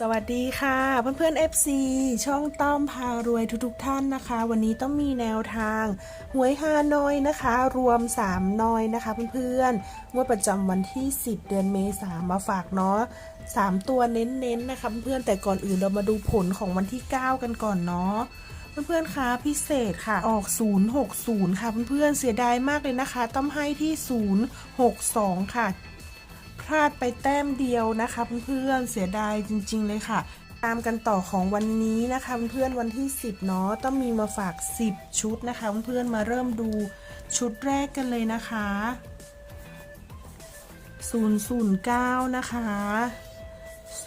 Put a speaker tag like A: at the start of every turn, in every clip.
A: สวัสดีค่ะ เพื่อนๆ FC ช่องต้อมพารวยทุกๆท่านนะคะ วันนี้ต้องมีแนวทางหวยฮานอยนะคะ รวม 3 นอยนะคะ เพื่อนๆงวดประจำวันที่ 10 เดือนเมษามาฝากเนาะ3ตัวเน้นๆนะคะ เพื่อนๆแต่ก่อนอื่นเรามาดูผลของวันที่ 9 กันก่อนเนาะเพื่อนๆคะพิเศษค่ะออก 060 ค่ะเพื่อนๆเสียดายมากเลยนะคะ ต้องให้ที่ 062 ค่ะ พลาดไปแต้มเดียวนะคะเพื่อนๆเสียดายจริง ๆ เลยค่ะ ตามกันต่อของวันนี้นะคะเพื่อนๆวันที่ 10เนาะต้องมีมาฝาก 10 ชุดนะคะเพื่อนๆมาเริ่มดูชุดแรกกันเลยนะคะ009 นะคะ 050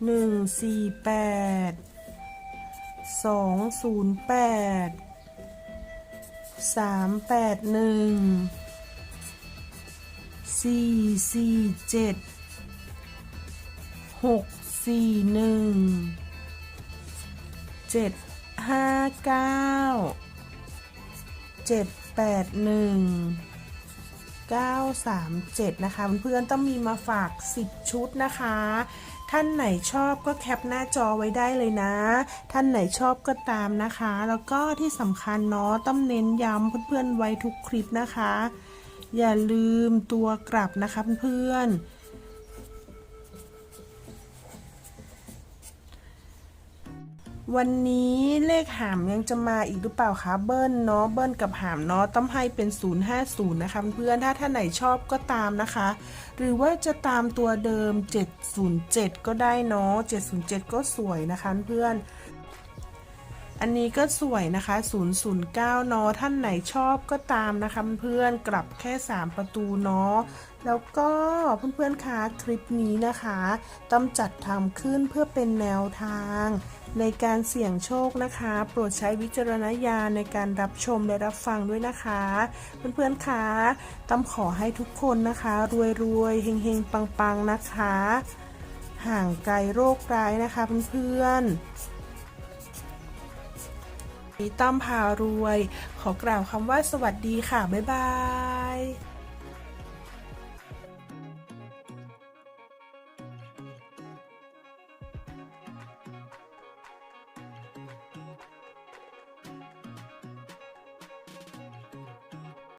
A: 148 208 381 สี่สี่เจ็ดหกสี่หนึ่งเจ็ดห้าเก้าเจ็ดแปดหนึ่งเก้าสามเจ็ดนะคะเพื่อนๆต้องมีมาฝากสิบชุดนะคะ ท่านไหนชอบก็แคปหน้าจอไว้ได้เลยนะ ท่านไหนชอบก็ตามนะคะ แล้วก็ที่สำคัญเนาะต้องเน้นย้ำเพื่อนๆไว้ทุกคลิปนะคะ อย่าลืมตัวกลับนะคะเพื่อนวันนี้เลขหามยังจะมาอีกหรือเปล่าคะเบิ้ลเนาะเบิ้ลกับหามเนาะต้องให้เป็น 050 นะคะเพื่อนถ้าท่านไหนชอบก็ตามนะคะ หรือว่าจะตามตัวเดิม 707 ก็ได้เนาะ707 ก็สวยนะคะเพื่อน อันนี้ก็สวยนะคะ 009 เนาะ ท่านไหนชอบก็ตามนะคะเพื่อนกลับแค่ 3 ประตูเนาะ แล้วก็เพื่อนๆคะคลิปนี้นะคะต้องจัดทำขึ้นเพื่อเป็นแนวทาง ในการเสี่ยงโชคนะคะ โปรดใช้วิจารณญาณในการรับชมและรับฟังด้วยนะคะ เพื่อนๆคะต้องขอให้ทุกคนนะคะ รวยๆเฮงๆ ปังๆ นะคะ ห่างไกลโรคร้ายนะคะเพื่อนๆ ต้อมพารวย ขอกล่าวคำว่าสวัสดีค่ะ บ๊ายบาย